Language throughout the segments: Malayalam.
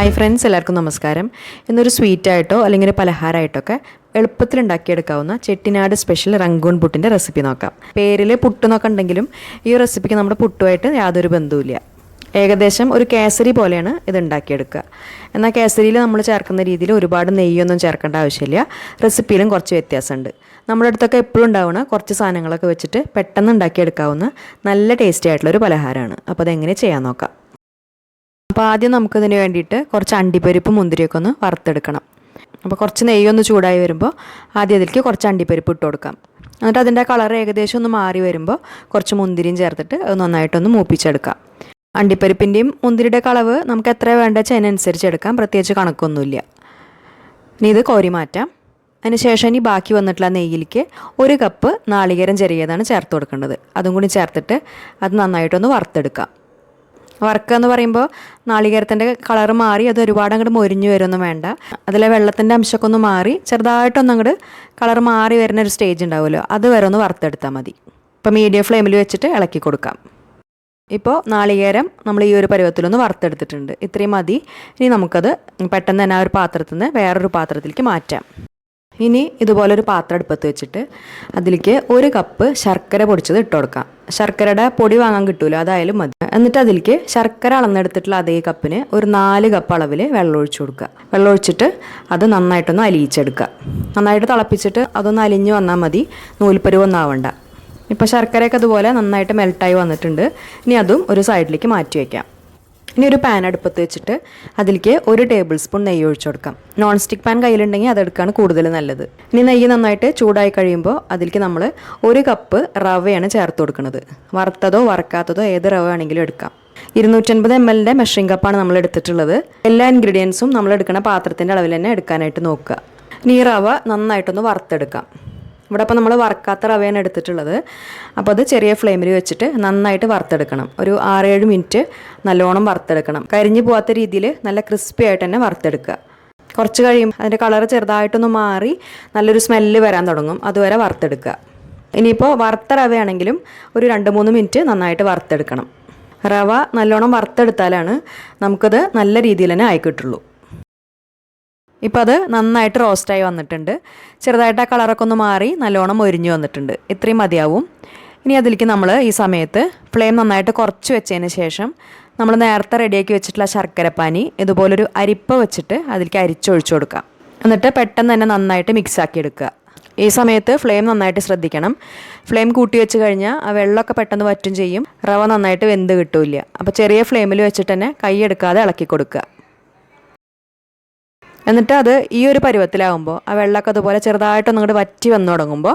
ഹായ് ഫ്രണ്ട്സ് എല്ലാവർക്കും നമസ്കാരം. ഇന്നൊരു സ്വീറ്റായിട്ടോ അല്ലെങ്കിൽ ഒരു പലഹാരമായിട്ടോ എളുപ്പത്തിൽ ഉണ്ടാക്കിയെടുക്കാവുന്ന ചെട്ടിനാട് സ്പെഷ്യൽ റംഗൂൺ പുട്ടിന്റെ റെസിപ്പി നോക്കാം. പേരിൽ പുട്ടെന്നൊക്കെ ഉണ്ടെങ്കിലും ഈ റെസിപ്പിക്ക് നമ്മുടെ പുട്ടുമായിട്ട് യാതൊരു ബന്ധവുമില്ല. ഏകദേശം ഒരു കേസരി പോലെയാണ് ഇത് ഉണ്ടാക്കിയെടുക്കുക. എന്നാൽ കേസരിയിൽ നമ്മൾ ചേർക്കുന്ന രീതിയിൽ ഒരുപാട് നെയ്യൊന്നും ചേർക്കേണ്ട ആവശ്യമില്ല. റെസിപ്പിയിലും കുറച്ച് വ്യത്യാസമുണ്ട്. നമ്മുടെ അടുത്തൊക്കെ എപ്പോഴും ഉണ്ടാവുന്ന കുറച്ച് സാധനങ്ങളൊക്കെ വെച്ചിട്ട് പെട്ടെന്ന് ഉണ്ടാക്കിയെടുക്കാവുന്ന നല്ല ടേസ്റ്റി ആയിട്ടുള്ള ഒരു പലഹാരമാണ്. അപ്പോൾ അതെങ്ങനെ ചെയ്യാൻ നോക്കാം. അപ്പോൾ ആദ്യം നമുക്കിതിന് വേണ്ടിയിട്ട് കുറച്ച് അണ്ടിപ്പരിപ്പ് മുന്തിരിയൊക്കെ ഒന്ന് വറുത്തെടുക്കണം. അപ്പോൾ കുറച്ച് നെയ്യൊന്ന് ചൂടായി വരുമ്പോൾ ആദ്യം അതിലേക്ക് കുറച്ച് അണ്ടിപ്പരിപ്പ് ഇട്ട് കൊടുക്കാം. എന്നിട്ട് അതിന്റെ കളർ ഏകദേശം ഒന്ന് മാറി വരുമ്പോൾ കുറച്ച് മുന്തിരിയും ചേർത്തിട്ട് നന്നായിട്ടൊന്ന് മൂപ്പിച്ചെടുക്കാം. അണ്ടിപ്പരിപ്പിന്റെയും മുന്തിരിയുടെ കളവ് നമുക്ക് എത്ര വേണ്ട വെച്ചാൽ അതിനനുസരിച്ച് എടുക്കാം. പ്രത്യേകിച്ച് കണക്കൊന്നുമില്ല. ഇനി ഇത് കോരി മാറ്റാം. അതിനുശേഷം ഇനി ബാക്കി വന്നിട്ടുള്ള നെയ്യിലേക്ക് ഒരു കപ്പ് നാളികേരം ചെറിയതാണ് ചേർത്ത് കൊടുക്കേണ്ടത്. അതും കൂടി ചേർത്തിട്ട് അത് നന്നായിട്ടൊന്ന് വറുത്തെടുക്കാം. വറുക്കുക എന്ന് പറയുമ്പോൾ നാളികേരത്തിന്റെ കളർ മാറി അത് ഒരുപാട് അങ്ങോട്ട് മൊരിഞ്ഞു വരുമൊന്നും വേണ്ട. അതിലെ വെള്ളത്തിന്റെ അംശമൊക്കെ ഒന്ന് മാറി ചെറുതായിട്ടൊന്നും അങ്ങോട്ട് കളർ മാറി വരുന്ന ഒരു സ്റ്റേജ് ഉണ്ടാവുമല്ലോ അത് വരെ ഒന്ന് വറുത്തെടുത്താൽ മതി. ഇപ്പോൾ മീഡിയം ഫ്ലെയിമിൽ വെച്ചിട്ട് ഇളക്കി കൊടുക്കാം. ഇപ്പോൾ നാളികേരം നമ്മൾ ഈ ഒരു പരുവത്തിലൊന്ന് വറുത്തെടുത്തിട്ടുണ്ട്. ഇത്രയും മതി. ഇനി നമുക്കത് പെട്ടെന്ന് തന്നെ ആ ഒരു പാത്രത്തിൽ നിന്ന് വേറൊരു പാത്രത്തിലേക്ക് മാറ്റാം. ഇനി ഇതുപോലെ ഒരു പാത്രം അടുപ്പത്ത് വെച്ചിട്ട് അതിലേക്ക് ഒരു കപ്പ് ശർക്കര പൊടിച്ചത് ഇട്ട് കൊടുക്കാം. ശർക്കരയുടെ പൊടി വാങ്ങാൻ കിട്ടൂല അതായാലും മതി. എന്നിട്ട് അതിലേക്ക് ശർക്കര അളന്നെടുത്തിട്ടുള്ള അതേ കപ്പിന് ഒരു നാല് കപ്പ് അളവിൽ വെള്ളം ഒഴിച്ചു കൊടുക്കുക. വെള്ളം ഒഴിച്ചിട്ട് അത് നന്നായിട്ടൊന്ന് അലിയിച്ചെടുക്കുക. നന്നായിട്ട് തിളപ്പിച്ചിട്ട് അതൊന്ന് അലിഞ്ഞു വന്നാൽ മതി നൂൽപ്പരുവൊന്നും ആവണ്ട. ഇപ്പോൾ ശർക്കരയൊക്കെ അതുപോലെ നന്നായിട്ട് മെൽട്ടായി വന്നിട്ടുണ്ട്. ഇനി അതും ഒരു സൈഡിലേക്ക് മാറ്റി വയ്ക്കാം ഇനി ഒരു പാൻ അടുപ്പത്ത് വെച്ചിട്ട് അതിലേക്ക് ഒരു ടേബിൾ സ്പൂൺ നെയ്യ് ഒഴിച്ചു കൊടുക്കാം. നോൺ സ്റ്റിക്ക് പാൻ കയ്യിലുണ്ടെങ്കിൽ അതെടുക്കുകയാണ് കൂടുതൽ നല്ലത്. ഇനി നെയ്യ് നന്നായിട്ട് ചൂടായി കഴിയുമ്പോൾ അതിലേക്ക് നമ്മൾ ഒരു കപ്പ് റവയാണ് ചേർത്ത് കൊടുക്കുന്നത്. വറുത്തതോ വറക്കാത്തതോ ഏത് റവ ആണെങ്കിലും എടുക്കാം. ഇരുന്നൂറ്റൻപത് എം എല്ലിന്റെ മെഷറിംഗ് കപ്പാണ് നമ്മൾ എടുത്തിട്ടുള്ളത്. എല്ലാ ഇൻഗ്രീഡിയൻസും നമ്മൾ എടുക്കുന്ന പാത്രത്തിന്റെ അളവിൽ തന്നെ എടുക്കാനായിട്ട് നോക്കുക. ഇനി റവ നന്നായിട്ടൊന്ന് വറുത്തെടുക്കാം. ഇവിടെ അപ്പോൾ നമ്മൾ വറുക്കാത്ത റവയാണ് എടുത്തിട്ടുള്ളത്. അപ്പോൾ അത് ചെറിയ ഫ്ലെയിമിൽ വെച്ചിട്ട് നന്നായിട്ട് വറുത്തെടുക്കണം. ഒരു ആറേഴ് മിനിറ്റ് നല്ലോണം വറുത്തെടുക്കണം. കരിഞ്ഞു പോകാത്ത രീതിയിൽ നല്ല ക്രിസ്പി ആയിട്ട് തന്നെ വറുത്തെടുക്കുക. കുറച്ച് കഴിയുമ്പോൾ അതിന്റെ കളർ ചെറുതായിട്ടൊന്ന് മാറി നല്ലൊരു സ്മെല്ല് വരാൻ തുടങ്ങും. അതുവരെ വറുത്തെടുക്കുക. ഇനിയിപ്പോൾ വറുത്ത റവയാണെങ്കിലും ഒരു രണ്ട് മൂന്ന് മിനിറ്റ് നന്നായിട്ട് വറുത്തെടുക്കണം. റവ നല്ലോണം വറുത്തെടുത്താലാണ് നമുക്കത് നല്ല രീതിയിൽ തന്നെ ആയി കിട്ടുള്ളൂ. ഇപ്പോൾ അത് നന്നായിട്ട് റോസ്റ്റായി വന്നിട്ടുണ്ട്. ചെറുതായിട്ട് ആ കളറൊക്കെ ഒന്ന് മാറി നല്ലോണം മൊരിഞ്ഞു വന്നിട്ടുണ്ട്. ഇത്രയും മതിയാവും. ഇനി അതിലേക്ക് നമ്മൾ ഈ സമയത്ത് ഫ്ലെയിം നന്നായിട്ട് കുറച്ച് വെച്ചതിന് ശേഷം നമ്മൾ നേരത്തെ റെഡിയാക്കി വെച്ചിട്ടുള്ള ശർക്കരപ്പാനി ഇതുപോലൊരു അരിപ്പ വെച്ചിട്ട് അതിലേക്ക് അരിച്ചൊഴിച്ചു കൊടുക്കാം. എന്നിട്ട് പെട്ടെന്ന് തന്നെ നന്നായിട്ട് മിക്സ് ആക്കി എടുക്കുക. ഈ സമയത്ത് ഫ്ലെയിം നന്നായിട്ട് ശ്രദ്ധിക്കണം. ഫ്ലെയിം കൂട്ടി വെച്ച് കഴിഞ്ഞാൽ ആ വെള്ളമൊക്കെ പെട്ടെന്ന് വറ്റും ചെയ്യും. റവ നന്നായിട്ട് വെന്ത് കിട്ടില്ല. അപ്പോൾ ചെറിയ ഫ്ലെയിമിൽ വെച്ചിട്ട് തന്നെ കൈ എടുക്കാതെ ഇളക്കി കൊടുക്കുക. എന്നിട്ട് അത് ഈ ഒരു പരുവത്തിലാകുമ്പോൾ ആ വെള്ളമൊക്കെ അതുപോലെ ചെറുതായിട്ടൊന്നും കൂടി വറ്റി വന്നു തുടങ്ങുമ്പോൾ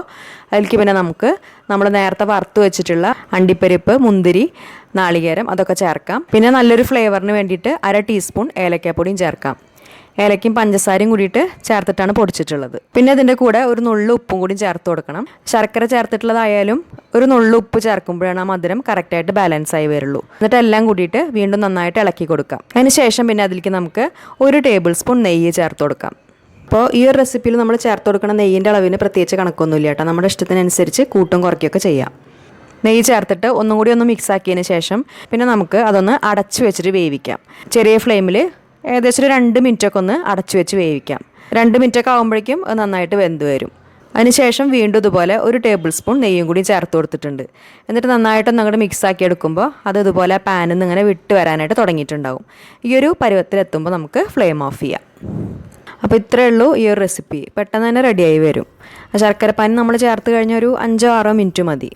അതിലേക്ക് പിന്നെ നമുക്ക് നമ്മൾ നേരത്തെ വറുത്ത് വെച്ചിട്ടുള്ള അണ്ടിപ്പരിപ്പ് മുന്തിരി നാളികേരം അതൊക്കെ ചേർക്കാം. പിന്നെ നല്ലൊരു ഫ്ലേവറിന് വേണ്ടിയിട്ട് അര ടീസ്പൂൺ ഏലക്കാപ്പൊടിയും ചേർക്കാം. ഏലക്കും പഞ്ചസാരയും കൂടിയിട്ട് ചേർത്തിട്ടാണ് പൊടിച്ചിട്ടുള്ളത്. പിന്നെ ഇതിന്റെ കൂടെ ഒരു നുള്ളു ഉപ്പും കൂടി ചേർത്ത് കൊടുക്കണം. ശർക്കര ചേർത്തിട്ടുള്ളതായാലും ഒരു നുള്ളു ഉപ്പ് ചേർക്കുമ്പോഴാണ് ആ മധുരം കറക്റ്റായിട്ട് ബാലൻസ് ആയി വരുള്ളൂ. എന്നിട്ട് എല്ലാം കൂടിയിട്ട് വീണ്ടും നന്നായിട്ട് ഇളക്കി കൊടുക്കാം. അതിന് ശേഷം പിന്നെ അതിലേക്ക് നമുക്ക് ഒരു ടേബിൾ സ്പൂൺ നെയ്യ് ചേർത്ത് കൊടുക്കാം. അപ്പോൾ ഈ ഒരു റെസിപ്പിയിൽ നമ്മൾ ചേർത്ത് കൊടുക്കുന്ന നെയ്യിന്റെ അളവിന് പ്രത്യേകിച്ച് കണക്കൊന്നുമില്ല കേട്ടോ. നമ്മുടെ ഇഷ്ടത്തിനനുസരിച്ച് കൂട്ടും കുറയ്ക്കുകയൊക്കെ ചെയ്യാം. നെയ്യ് ചേർത്തിട്ട് ഒന്നും കൂടി ഒന്ന് മിക്സ് ആക്കിയതിന് ശേഷം പിന്നെ നമുക്ക് അതൊന്ന് അടച്ചു വെച്ചിട്ട് വേവിക്കാം. ചെറിയ ഫ്ലെയിമിൽ ഏകദേശം ഒരു രണ്ട് മിനിറ്റൊക്കെ ഒന്ന് അടച്ചു വെച്ച് വേവിക്കാം. രണ്ട് മിനിറ്റൊക്കെ ആകുമ്പോഴേക്കും അത് നന്നായിട്ട് വെന്ത് വരും. അതിനുശേഷം വീണ്ടും ഇതുപോലെ ഒരു ടേബിൾ സ്പൂൺ നെയ്യും കൂടി ചേർത്ത് കൊടുത്തിട്ടുണ്ട്. എന്നിട്ട് നന്നായിട്ടൊന്ന് അങ്ങോട്ട് മിക്സ് ആക്കി എടുക്കുമ്പോൾ അത് ഇതുപോലെ പാനിൽ നിന്ന് ഇങ്ങനെ വിട്ട് വരാനായിട്ട് തുടങ്ങിയിട്ടുണ്ടാവും. ഈ ഒരു പരുവത്തിലെത്തുമ്പോൾ നമുക്ക് ഫ്ലെയിം ഓഫ് ചെയ്യാം. അപ്പോൾ ഇത്രയേ ഉള്ളൂ ഈ ഒരു റെസിപ്പി പെട്ടെന്ന് തന്നെ റെഡിയായി വരും. ശർക്കരപ്പാനി നമ്മൾ ചേർത്ത് കഴിഞ്ഞ ഒരു അഞ്ചോ ആറോ മിനിറ്റ് മതി.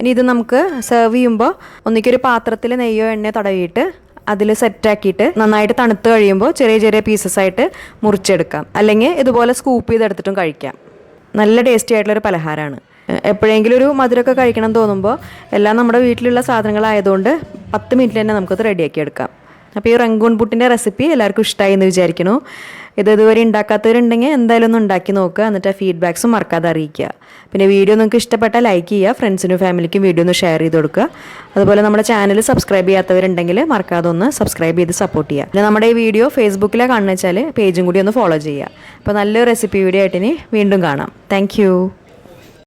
ഇനി ഇത് നമുക്ക് സെർവ് ചെയ്യുമ്പോൾ ഒന്നിക്കൊരു പാത്രത്തിൽ നെയ്യോ എണ്ണയോ തടവിയിട്ട് അതിൽ സെറ്റാക്കിയിട്ട് നന്നായിട്ട് തണുത്ത് കഴിയുമ്പോൾ ചെറിയ ചെറിയ പീസസ് ആയിട്ട് മുറിച്ചെടുക്കാം. അല്ലെങ്കിൽ ഇതുപോലെ സ്കൂപ്പ് ചെയ്തെടുത്തിട്ടും കഴിക്കാം. നല്ല ടേസ്റ്റി ആയിട്ടുള്ളൊരു പലഹാരമാണ്. എപ്പോഴെങ്കിലും ഒരു മധുരമൊക്കെ കഴിക്കണം തോന്നുമ്പോൾ എല്ലാം നമ്മുടെ വീട്ടിലുള്ള സാധനങ്ങളായതുകൊണ്ട് പത്ത് മിനിറ്റിൽ തന്നെ നമുക്കത് റെഡിയാക്കി എടുക്കാം. അപ്പോൾ ഈ റംഗൂൺ പുട്ടിന്റെ റെസിപ്പി എല്ലാവർക്കും ഇഷ്ടമായി എന്ന് വിചാരിക്കുന്നു. ഇത് ഇതുവരെ ഉണ്ടാക്കാത്തവരുണ്ടെങ്കിൽ എന്തായാലും ഒന്ന് ഉണ്ടാക്കി നോക്കുക. എന്നിട്ട് ആ ഫീഡ്ബാക്സും മറക്കാതെ അറിയിക്കുക. പിന്നെ വീഡിയോ നിങ്ങൾക്ക് ഇഷ്ടപ്പെട്ടാൽ ലൈക്ക് ചെയ്യുക ഫ്രണ്ട്സിനും ഫാമിലിക്കും വീഡിയോ ഒന്ന് ഷെയർ ചെയ്ത് കൊടുക്കുക. അതുപോലെ നമ്മുടെ ചാനൽ സബ്സ്ക്രൈബ് ചെയ്യാത്തവരുണ്ടെങ്കിൽ മറക്കാതെ ഒന്ന് സബ്സ്ക്രൈബ് ചെയ്ത് സപ്പോർട്ട് ചെയ്യുക. പിന്നെ നമ്മുടെ ഈ വീഡിയോ ഫേസ്ബുക്കിലെ കാണുന്ന വെച്ചാൽ പേജും കൂടി ഒന്ന് ഫോളോ ചെയ്യുക. അപ്പോൾ നല്ലൊരു റെസിപ്പി വീഡിയോ ആയിട്ട് ഇനി വീണ്ടും കാണാം. താങ്ക്